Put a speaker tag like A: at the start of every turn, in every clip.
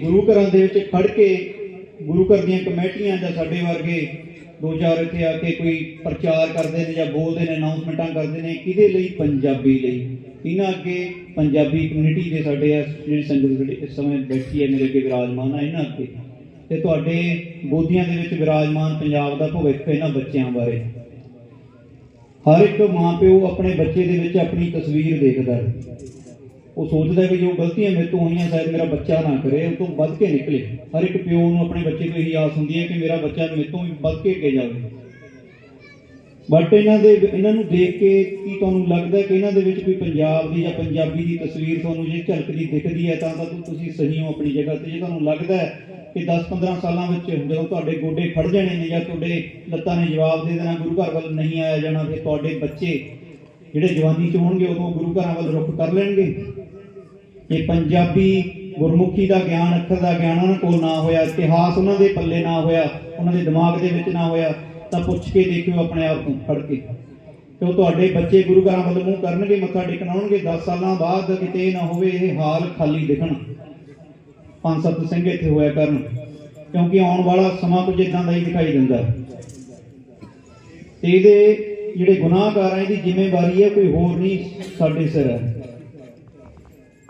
A: ਗੁਰੂ ਘਰਾਂ ਦੇ ਵਿੱਚ ਖੜ ਕੇ ਗੁਰੂ ਘਰ ਦੀਆਂ ਕਮੇਟੀਆਂ ਜਾਂ ਸਾਡੇ ਵਰਗੇ ਦੋ ਚਾਰ ਇੱਥੇ ਆ ਕੇ ਕੋਈ ਪ੍ਰਚਾਰ ਕਰਦੇ ਨੇ ਜਾਂ ਬੋਲਦੇ ਨੇ ਅਨਾਉਂਸਮੈਂਟਾਂ ਕਰਦੇ ਨੇ, ਕਿਹਦੇ ਲਈ? ਪੰਜਾਬੀ ਲਈ। ਇਹਨਾਂ ਅੱਗੇ ਪੰਜਾਬੀ ਕਮਿਊਨਿਟੀ ਦੇ ਸਾਡੇ ਆ ਜਿਹੜੀ ਸੰਗਤ ਜਿਹੜੀ ਇਸ ਸਮੇਂ ਬੈਠੀ ਹੈ, ਮੇਰੇ ਅੱਗੇ ਵਿਰਾਜਮਾਨ ਆ ਇਹਨਾਂ ਅੱਗੇ। ਤੇ ਤੁਹਾਡੇ ਗੋਦੀਆਂ ਦੇ ਵਿੱਚ ਵਿਰਾਜਮਾਨ ਪੰਜਾਬ ਦਾ ਭਵਿੱਖ ਇਹਨਾਂ ਬੱਚਿਆਂ ਬਾਰੇ। ਹਰ ਇੱਕ ਮਾਂ ਪਿਓ ਆਪਣੇ ਬੱਚੇ ਦੇ ਵਿੱਚ ਆਪਣੀ ਤਸਵੀਰ ਦੇਖਦਾ ਹੈ। ਉਹ ਸੋਚਦਾ ਕਿ ਜੋ ਗਲਤੀਆਂ ਮੇਰੇ ਤੋਂ ਹੋਈਆਂ, ਸ਼ਾਇਦ ਮੇਰਾ ਬੱਚਾ ਨਾ ਕਰੇ, ਉਹ ਤੋਂ ਵੱਧ ਕੇ ਨਿਕਲੇ। ਹਰ ਇੱਕ ਪਿਓ ਨੂੰ ਆਪਣੇ ਬੱਚੇ ਤੋਂ ਇਹੀ ਆਸ ਹੁੰਦੀ ਹੈ ਕਿ ਮੇਰਾ ਬੱਚਾ ਮੇਰੇ ਤੋਂ ਵੀ ਵੱਧ ਕੇ ਅੱਗੇ ਜਾਵੇ। ਬਟ ਇਹਨਾਂ ਦੇ ਇਹਨਾਂ ਨੂੰ ਦੇਖ ਕੇ ਕੀ ਤੁਹਾਨੂੰ ਲੱਗਦਾ ਕਿ ਇਹਨਾਂ ਦੇ ਵਿੱਚ ਕੋਈ ਪੰਜਾਬ ਦੀ ਜਾਂ ਪੰਜਾਬੀ ਦੀ ਤਸਵੀਰ ਤੁਹਾਨੂੰ ਜੇ ਝਲਕਦੀ ਦਿਖਦੀ ਹੈ, ਤਾਂ ਤਾਂ ਤੁਸੀਂ ਸਹੀ ਹੋ ਆਪਣੀ ਜਗ੍ਹਾ ਤੇ। ਜੇ ਤੁਹਾਨੂੰ ਲੱਗਦਾ ਕਿ 10-15 ਸਾਲਾਂ ਵਿੱਚ ਜਦੋਂ ਤੁਹਾਡੇ ਗੋਡੇ ਖੜ ਜਾਣੇ ਨੇ ਜਾਂ ਤੁਹਾਡੇ ਲੱਤਾਂ ਨੇ ਜਵਾਬ ਦੇ ਦੇਣਾ, ਗੁਰੂ ਘਰ ਵੱਲ ਨਹੀਂ ਆਇਆ ਜਾਣਾ, ਫਿਰ ਤੁਹਾਡੇ ਬੱਚੇ ਜਿਹੜੇ ਜਵਾਨੀ ਚ ਹੋਣਗੇ, ਉਦੋਂ ਗੁਰੂ ਘਰਾਂ ਵੱਲ ਰੁਖ ਕਰ ਲੈਣਗੇ। ਇਹ ਪੰਜਾਬੀ ਗੁਰਮੁਖੀ ਦਾ ਗਿਆਨ, ਅੱਖਰ ਦਾ ਗਿਆਨ ਉਹਨਾਂ ਕੋਲ ਨਾ ਹੋਇਆ, ਇਤਿਹਾਸ ਉਹਨਾਂ ਦੇ ਪੱਲੇ ਨਾ ਹੋਇਆ, ਉਹਨਾਂ ਦੇ ਦਿਮਾਗ ਦੇ ਵਿੱਚ ਨਾ ਹੋਇਆ, ਤਾਂ ਪੁੱਛ ਕੇ ਦੇਖਿਓ ਆਪਣੇ ਆਪ ਨੂੰ ਫੜ ਕੇ। ਤੇ ਉਹ ਤੁਹਾਡੇ ਬੱਚੇ ਗੁਰੂ ਘਰਾਂ ਵੱਲ ਮੂੰਹ ਕਰਨਗੇ, ਮੱਥਾ ਟੇਕਣ ਆਉਣਗੇ 10 ਸਾਲਾਂ ਬਾਅਦ ਕਿਤੇ ਨਾ ਹੋਵੇ ਇਹ ਹਾਲ ਖਾਲੀ ਦਿਖਣ। ਪੰਜ ਸੱਤ ਸਿੰਘ ਇੱਥੇ ਹੋਇਆ ਕਰਨ, ਕਿਉਂਕਿ ਆਉਣ ਵਾਲਾ ਸਮਾਂ ਕੁਝ ਇਦਾਂ ਦਾ ਹੀ ਦਿਖਾਈ ਦਿੰਦਾ। ਤੇ ਇਹਦੇ ਜਿਹੜੇ ਗੁਨਾਹਗਾਰ ਆ, ਇਹਦੀ ਜ਼ਿੰਮੇਵਾਰੀ ਹੈ, ਕੋਈ ਹੋਰ ਨਹੀਂ ਸਾਡੇ ਸਿਰ ਹੈ।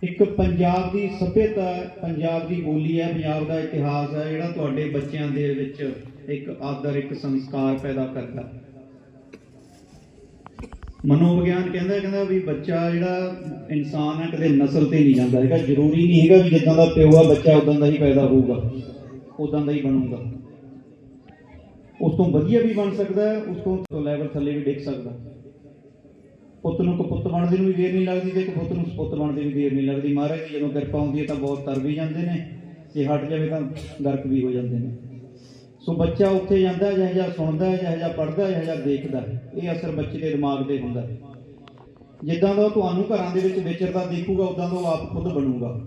A: ਇੱਕ ਪੰਜਾਬ ਦੀ ਸਭਿਅਤਾ ਪੰਜਾਬ ਦੀ ਬੋਲੀ ਹੈ, ਪੰਜਾਬ ਦਾ ਇਤਿਹਾਸ ਹੈ, ਜਿਹੜਾ ਤੁਹਾਡੇ ਬੱਚਿਆਂ ਦੇ ਵਿੱਚ ਇੱਕ ਆਦਰ, ਇੱਕ ਸੰਸਕਾਰ ਪੈਦਾ ਕਰਦਾ। ਮਨੋਵਿਗਿਆਨ ਕਹਿੰਦਾ ਕਹਿੰਦਾ ਵੀ ਬੱਚਾ ਜਿਹੜਾ ਇਨਸਾਨ ਹੈ, ਕਦੇ ਨਸਲ ਤੇ ਨਹੀਂ ਜਾਂਦਾ। ਹੈਗਾ ਜ਼ਰੂਰੀ ਨਹੀਂ ਹੈਗਾ ਵੀ ਜਿੱਦਾਂ ਦਾ ਪਿਓ ਆ, ਬੱਚਾ ਉਦਾਂ ਦਾ ਹੀ ਪੈਦਾ ਹੋਊਗਾ, ਉਦਾਂ ਦਾ ਹੀ ਬਣੂਗਾ। ਉਸ ਤੋਂ ਵਧੀਆ ਵੀ ਬਣ ਸਕਦਾ, ਉਸ ਤੋਂ ਲੈਵਲ ਥੱਲੇ ਵੀ ਡਿੱਗ ਸਕਦਾ। ਪੁੱਤ ਨੂੰ ਕਪੁੱਤ ਬਣਦੇ ਨੂੰ ਵੀ ਦੇਰ ਨਹੀਂ ਲੱਗਦੀ ਤੇ ਕਪੁੱਤ ਨੂੰ ਸਪੁੱਤ ਬਣਦੇ ਵੀ ਦੇਰ ਨਹੀਂ ਲੱਗਦੀ। ਮਹਾਰਾਜ ਦੀ ਜਦੋਂ ਕਿਰਪਾ ਹੁੰਦੀ ਹੈ ਤਾਂ ਬਹੁਤ ਤਰ ਵੀ ਜਾਂਦੇ ਨੇ, ਜੇ ਹਟ ਜਾਵੇ ਤਾਂ ਗਰਕ ਵੀ ਹੋ ਜਾਂਦੇ ਨੇ। ਸੋ ਬੱਚਾ ਉੱਥੇ ਜਾਂਦਾ ਜਿਹੋ ਜਿਹਾ ਸੁਣਦਾ ਹੈ, ਜਿਹੋ ਜਿਹਾ ਪੜ੍ਹਦਾ ਹੈ, ਜਿਹਾ ਦੇਖਦਾ ਇਹ ਅਸਰ ਬੱਚੇ ਦੇ ਦਿਮਾਗ ਤੇ ਹੁੰਦਾ ਹੈ। ਜਿੱਦਾਂ ਦਾ ਉਹ ਤੁਹਾਨੂੰ ਘਰਾਂ ਦੇ ਵਿੱਚ ਵਿਚਰਦਾ ਦੇਖੂਗਾ, ਉਦਾਂ ਦਾ ਉਹ ਆਪ ਖੁਦ ਬਣੂਗਾ।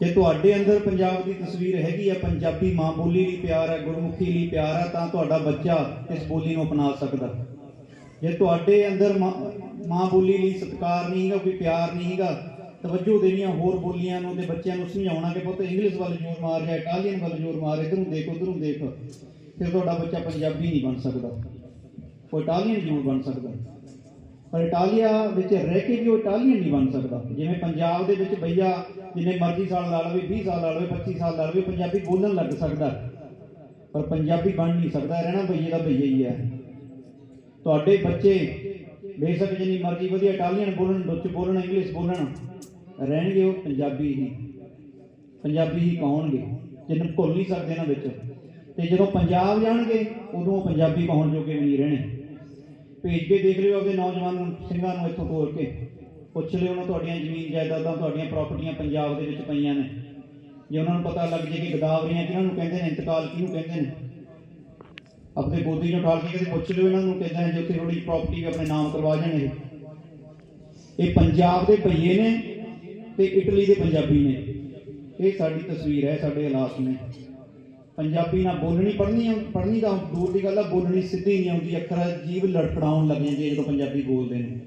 A: ਜੇ ਤੁਹਾਡੇ ਅੰਦਰ ਪੰਜਾਬ ਦੀ ਤਸਵੀਰ ਹੈਗੀ ਹੈ ਪੰਜਾਬੀ ਮਾਂ ਬੋਲੀ ਲਈ ਪਿਆਰ ਹੈ, ਗੁਰਮੁਖੀ ਲਈ ਪਿਆਰ ਹੈ, ਤਾਂ ਤੁਹਾਡਾ ਬੱਚਾ ਇਸ ਬੋਲੀ ਨੂੰ ਅਪਣਾ ਸਕਦਾ ਜੇ ਤੁਹਾਡੇ ਅੰਦਰ ਮਾਂ ਮਾਂ ਬੋਲੀ ਲਈ ਸਤਿਕਾਰ ਨਹੀਂ ਹੈਗਾ, ਕੋਈ ਪਿਆਰ ਨਹੀਂ ਹੈਗਾ, ਤਵੱਜੋ ਦੇਣੀਆਂ ਹੋਰ ਬੋਲੀਆਂ ਨੂੰ ਤੇ ਬੱਚਿਆਂ ਨੂੰ ਸਮਝਾਉਣਾ ਕਿ ਪੁੱਤ ਇੰਗਲਿਸ਼ ਵੱਲ ਜ਼ੋਰ ਮਾਰ ਜਾਂ ਇਟਾਲੀਅਨ ਵੱਲ ਜ਼ੋਰ ਮਾਰ ਇਧਰ ਦੇਖ, ਉਧਰ ਦੇਖ। ਫਿਰ ਤੁਹਾਡਾ ਬੱਚਾ ਪੰਜਾਬੀ ਨਹੀਂ ਬਣ ਸਕਦਾ। ਉਹ ਇਟਾਲੀਅਨ ਜ਼ਰੂਰ ਬਣ ਸਕਦਾ। ਪਰ ਇਟਾਲੀਆ ਵਿੱਚ ਰਹਿ ਕੇ ਵੀ ਉਹ ਇਟਾਲੀਅਨ ਨਹੀਂ ਬਣ ਸਕਦਾ। ਜਿਵੇਂ ਪੰਜਾਬ ਦੇ ਵਿੱਚ ਬਈਆ ਜਿੰਨੇ ਮਰਜ਼ੀ ਸਾਲ ਲਾ ਲਵੇ 20 ਸਾਲ ਲਾ ਲਵੇ 25 ਸਾਲ ਲਾ ਲਵੇ ਪੰਜਾਬੀ ਬੋਲਣ ਲੱਗ ਸਕਦਾ। ਪਰ ਪੰਜਾਬੀ ਬਣ ਨਹੀਂ ਸਕਦਾ, ਰਹਿਣਾ ਬਈਏ ਦਾ ਬਈਆ ਹੀ ਹੈ। ਤੁਹਾਡੇ ਬੱਚੇ ਬੇਸ਼ੱਕ ਜਿੰਨੀ ਮਰਜ਼ੀ ਵਧੀਆ ਇਟਾਲੀਅਨ ਬੋਲਣ ਡੁੱਚ ਬੋਲਣ, ਇੰਗਲਿਸ਼ ਬੋਲਣ, ਰਹਿਣਗੇ ਉਹ ਪੰਜਾਬੀ ਹੀ। ਪੰਜਾਬੀ ਹੀ ਕਹਾਉਣਗੇ। ਜਿਹਨੂੰ ਭੁੱਲ ਨਹੀਂ ਸਕਦੇ ਇਹਨਾਂ ਵਿੱਚ। ਤੇ ਜਦੋਂ ਪੰਜਾਬ ਜਾਣਗੇ, ਉਦੋਂ ਉਹ ਪੰਜਾਬੀ ਕਹਾਉਣ ਜੋਗੇ ਵੀ ਨਹੀਂ ਰਹਿਣੇ। ਭੇਜ ਕੇ ਦੇਖ ਲਿਓ ਆਪਣੇ ਨੌਜਵਾਨ ਨੂੰ, ਸਿੰਘਾਂ ਨੂੰ ਇੱਥੋਂ ਤੋਰ ਕੇ। ਪੁੱਛ ਲਿਓ ਉਹਨਾਂ ਤੁਹਾਡੀਆਂ ਜ਼ਮੀਨ ਜਾਇਦਾਦਾਂ, ਤੁਹਾਡੀਆਂ ਪ੍ਰਾਪਰਟੀਆਂ ਪੰਜਾਬ ਦੇ ਵਿੱਚ ਪਈਆਂ ਨੇ। ਜੇ ਉਹਨਾਂ ਨੂੰ ਪਤਾ ਲੱਗ ਜੇ ਕਿ ਗਦਾਵਰੀਆਂ ਕਿਹਨਾਂ ਨੂੰ ਕਹਿੰਦੇ ਨੇ, ਇੰਤਕਾਲ ਕਿਹਨੂੰ ਕਹਿੰਦੇ ਨੇ? ਆਪਣੇ ਗੋਦੀ ਨੂੰ ਠਾਲ ਕੇ ਕਿਤੇ ਪੁੱਛ ਲਿਓ ਇਹਨਾਂ ਨੂੰ ਕਿੱਦਾਂ ਹੈ ਜੇ ਥੋੜੀ ਪ੍ਰਾਪਰਟੀ ਆਪਣੇ ਨਾਮ ਕਰਵਾ ਜਾਣ ਇਹ ਪੰਜਾਬ ਦੇ ਭਈਏ ਨੇ ਤੇ ਇਟਲੀ ਦੇ ਪੰਜਾਬੀ ਨੇ। ਇਹ ਸਾਡੀ ਤਸਵੀਰ ਹੈ, ਸਾਡੇ ਹਾਲਾਤ ਨੇ। ਪੰਜਾਬੀ ਨਾਲ ਬੋਲਣੀ ਪੜ੍ਹਨੀ ਪੜ੍ਹਨੀ ਤਾਂ ਦੂਰ ਦੀ ਗੱਲ ਆ, ਬੋਲਣੀ ਸਿੱਧੀ ਨਹੀਂ ਆਉਂਦੀ, ਅੱਖਰ ਜੀਵ ਲੜਪੜਾਉਣ ਲੱਗ ਜੇ ਜਦੋਂ ਪੰਜਾਬੀ ਬੋਲਦੇ ਨੇ।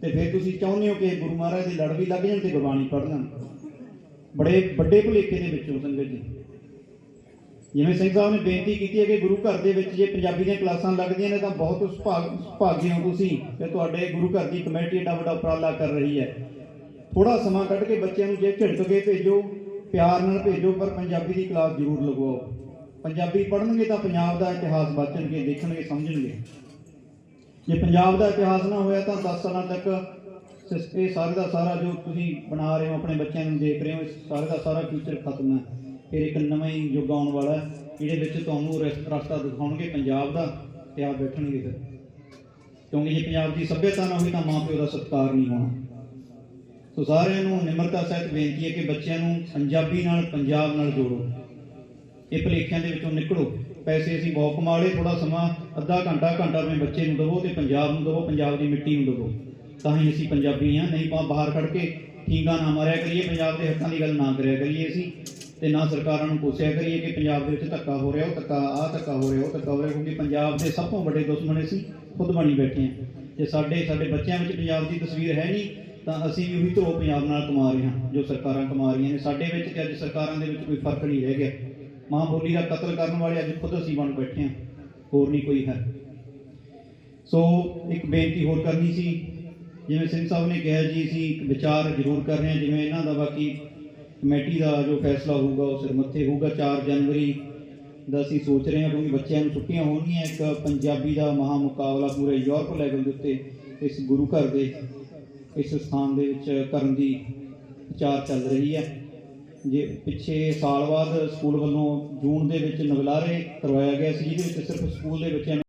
A: ਤੇ ਫਿਰ ਤੁਸੀਂ ਚਾਹੁੰਦੇ ਹੋ ਕਿ ਗੁਰੂ ਮਹਾਰਾਜ ਦੀ ਲੜ ਵੀ ਲੱਗ ਜਾਣ ਤੇ ਗੁਰਬਾਣੀ ਪੜ੍ਹ ਲੈਣ। ਬੜੇ ਵੱਡੇ ਭੁਲੇਖੇ ਦੇ ਵਿੱਚੋਂ ਸੰਗਤ ਜੀ। ਜਿਵੇਂ ਸਿੰਘ ਸਾਹਿਬ ਨੇ ਬੇਨਤੀ ਕੀਤੀ ਹੈ ਕਿ ਗੁਰੂ ਘਰ ਦੇ ਵਿੱਚ ਜੇ ਪੰਜਾਬੀ ਦੀਆਂ ਕਲਾਸਾਂ ਲੱਗਦੀਆਂ ਨੇ ਤਾਂ ਬਹੁਤ ਸੁਭਾਗ, ਸੁਭਾਗੀ ਹੋ ਤੁਸੀਂ ਕਿ ਤੁਹਾਡੇ ਗੁਰੂ ਘਰ ਦੀ ਕਮੇਟੀ ਏਡਾ ਵੱਡਾ ਉਪਰਾਲਾ ਕਰ ਰਹੀ ਹੈ। ਥੋੜਾ ਸਮਾਂ ਕੱਢ ਕੇ ਬੱਚਿਆਂ ਨੂੰ ਜੇ ਝਿੜਕ ਕੇ ਭੇਜੋ, ਪਿਆਰ ਨਾਲ ਭੇਜੋ, ਪਰ ਪੰਜਾਬੀ ਦੀ ਕਲਾਸ ਜ਼ਰੂਰ ਲਗਵਾਓ। ਪੰਜਾਬੀ ਪੜ੍ਹਨਗੇ ਤਾਂ ਪੰਜਾਬ ਦਾ ਇਤਿਹਾਸ ਵਾਚਣਗੇ ਦੇਖਣਗੇ, ਸਮਝਣਗੇ। ਜੇ ਪੰਜਾਬ ਦਾ ਇਤਿਹਾਸ ਨਾ ਹੋਇਆ ਤਾਂ 10 ਸਾਲਾਂ ਤੱਕ ਇਹ ਸਾਰੇ ਦਾ ਸਾਰਾ ਜੋ ਤੁਸੀਂ ਬਣਾ ਰਹੇ ਹੋ, ਆਪਣੇ ਬੱਚਿਆਂ ਨੂੰ ਦੇਖ ਰਹੇ ਹੋ ਸਾਰੇ ਦਾ ਸਾਰਾ ਫਿਊਚਰ ਖਤਮ ਹੈ। ਫਿਰ ਇੱਕ ਨਵਾਂ ਹੀ ਯੁੱਗ ਆਉਣ ਵਾਲਾ ਜਿਹਦੇ ਵਿੱਚ ਤੁਹਾਨੂੰ ਰਸ- ਰਸਤਾ ਦਿਖਾਉਣਗੇ ਪੰਜਾਬ ਦਾ ਤੇ ਆਪ ਬੈਠਣਗੇ ਫਿਰ। ਕਿਉਂਕਿ ਜੇ ਪੰਜਾਬ ਦੀ ਸੱਭਿਅਤਾ ਨਾ ਹੋਈ ਤਾਂ ਮਾਂ ਪਿਓ ਦਾ ਸਤਿਕਾਰ ਨਹੀਂ ਹੋਣਾ। ਸੋ ਸਾਰਿਆਂ ਨੂੰ ਨਿਮਰਤਾ ਸਹਿਤ ਬੇਨਤੀ ਹੈ ਕਿ ਬੱਚਿਆਂ ਨੂੰ ਪੰਜਾਬੀ ਨਾਲ, ਪੰਜਾਬ ਨਾਲ ਜੋੜੋ। ਇਹ ਭਲੇਖਿਆਂ ਦੇ ਵਿੱਚੋਂ ਨਿਕਲੋ। ਪੈਸੇ ਅਸੀਂ ਬਹੁਤ ਕਮਾ ਲਏ ਥੋੜਾ ਸਮਾਂ, ਅੱਧਾ ਘੰਟਾ ਘੰਟਾ ਆਪਣੇ ਬੱਚੇ ਨੂੰ ਦਿਵੋ ਤੇ ਪੰਜਾਬ ਨੂੰ ਦਿਵੋ, ਪੰਜਾਬ ਦੀ ਮਿੱਟੀ ਨੂੰ ਦਿਵੋ। ਤਾਂ ਹੀ ਅਸੀਂ ਪੰਜਾਬੀ ਹਾਂ, ਨਹੀਂ ਬਾਹਰ ਖੜ ਕੇ ਠੀਂਗਾ ਨਾ ਮਾਰਿਆ ਕਰੀਏ, ਪੰਜਾਬ ਦੇ ਹੱਕਾਂ ਦੀ ਗੱਲ ਨਾ ਕਰਿਆ ਕਰੀਏ ਅਸੀਂ। ਤੇ ਨਾ ਸਰਕਾਰਾਂ ਨੂੰ ਕੋਸਿਆ ਕਰੀਏ ਕਿ ਪੰਜਾਬ ਦੇ ਵਿੱਚ ਧੱਕਾ ਹੋ ਰਿਹਾ, ਉਹ ਧੱਕਾ, ਆਹ ਧੱਕਾ ਹੋ ਰਿਹਾ, ਉਹ ਧੱਕਾ ਹੋ ਰਿਹਾ, ਕਿਉਂਕਿ ਪੰਜਾਬ ਦੇ ਸਭ ਤੋਂ ਵੱਡੇ ਦੁਸ਼ਮਣ ਅਸੀਂ ਖੁਦ ਬਣੀ ਬੈਠੇ ਹਾਂ। ਜੇ ਸਾਡੇ ਸਾਡੇ ਬੱਚਿਆਂ ਵਿੱਚ ਪੰਜਾਬ ਦੀ ਤਸਵੀਰ ਹੈ ਨਹੀਂ, ਤਾਂ ਅਸੀਂ ਵੀ ਉਹੀ ਧੋ ਪੰਜਾਬ ਨਾਲ ਕਮਾ ਰਹੇ ਹਾਂ, ਜੋ ਸਰਕਾਰਾਂ ਕਮਾ ਰਹੀਆਂ ਨੇ। ਸਾਡੇ ਵਿੱਚ ਤੇ ਅੱਜ ਸਰਕਾਰਾਂ ਦੇ ਵਿੱਚ ਕੋਈ ਫ਼ਰਕ ਨਹੀਂ ਰਹਿ ਗਿਆ। ਮਾਂ ਬੋਲੀ ਦਾ ਕਤਲ ਕਰਨ ਵਾਲੇ ਅੱਜ ਖੁਦ ਅਸੀਂ ਬਣ ਬੈਠੇ ਹਾਂ, ਹੋਰ ਨਹੀਂ ਕੋਈ ਹੈ। ਸੋ ਇੱਕ ਬੇਨਤੀ ਹੋਰ ਕਰਨੀ ਸੀ, ਜਿਵੇਂ ਸਿੰਘ ਸਾਹਿਬ ਨੇ ਕਿਹਾ ਜੀ, ਅਸੀਂ ਇੱਕ ਵਿਚਾਰ ਜ਼ਰੂਰ ਕਰ ਰਹੇ ਹਾਂ, ਜਿਵੇਂ ਇਹਨਾਂ ਦਾ ਬਾਕੀ ਕਮੇਟੀ ਦਾ ਜੋ ਫੈਸਲਾ ਹੋਊਗਾ ਉਹ ਸਿਰ ਮੱਥੇ ਹੋਊਗਾ। 4 ਜਨਵਰੀ ਦਾ ਅਸੀਂ ਸੋਚ ਰਹੇ ਹਾਂ, ਕਿਉਂਕਿ ਬੱਚਿਆਂ ਨੂੰ ਛੁੱਟੀਆਂ ਹੋਣਗੀਆਂ। ਇੱਕ ਪੰਜਾਬੀ ਦਾ ਮਹਾ ਮੁਕਾਬਲਾ ਪੂਰੇ ਯੂਰਪ ਲੈਵਲ ਦੇ ਉੱਤੇ ਇਸ ਗੁਰੂ ਘਰ ਦੇ, ਇਸ ਸਥਾਨ ਦੇ ਵਿੱਚ ਕਰਨ ਦੀ ਵਿਚਾਰ ਚੱਲ ਰਹੀ ਹੈ। ਜੇ ਪਿੱਛੇ ਸਾਲ ਬਾਅਦ ਸਕੂਲ ਵੱਲੋਂ ਜੂਨ ਦੇ ਵਿੱਚ ਨਵਲਾਰੇ ਕਰਵਾਇਆ ਗਿਆ ਸੀ, ਜਿਹਦੇ ਵਿੱਚ ਸਿਰਫ ਸਕੂਲ ਦੇ ਬੱਚਿਆਂ ਨੇ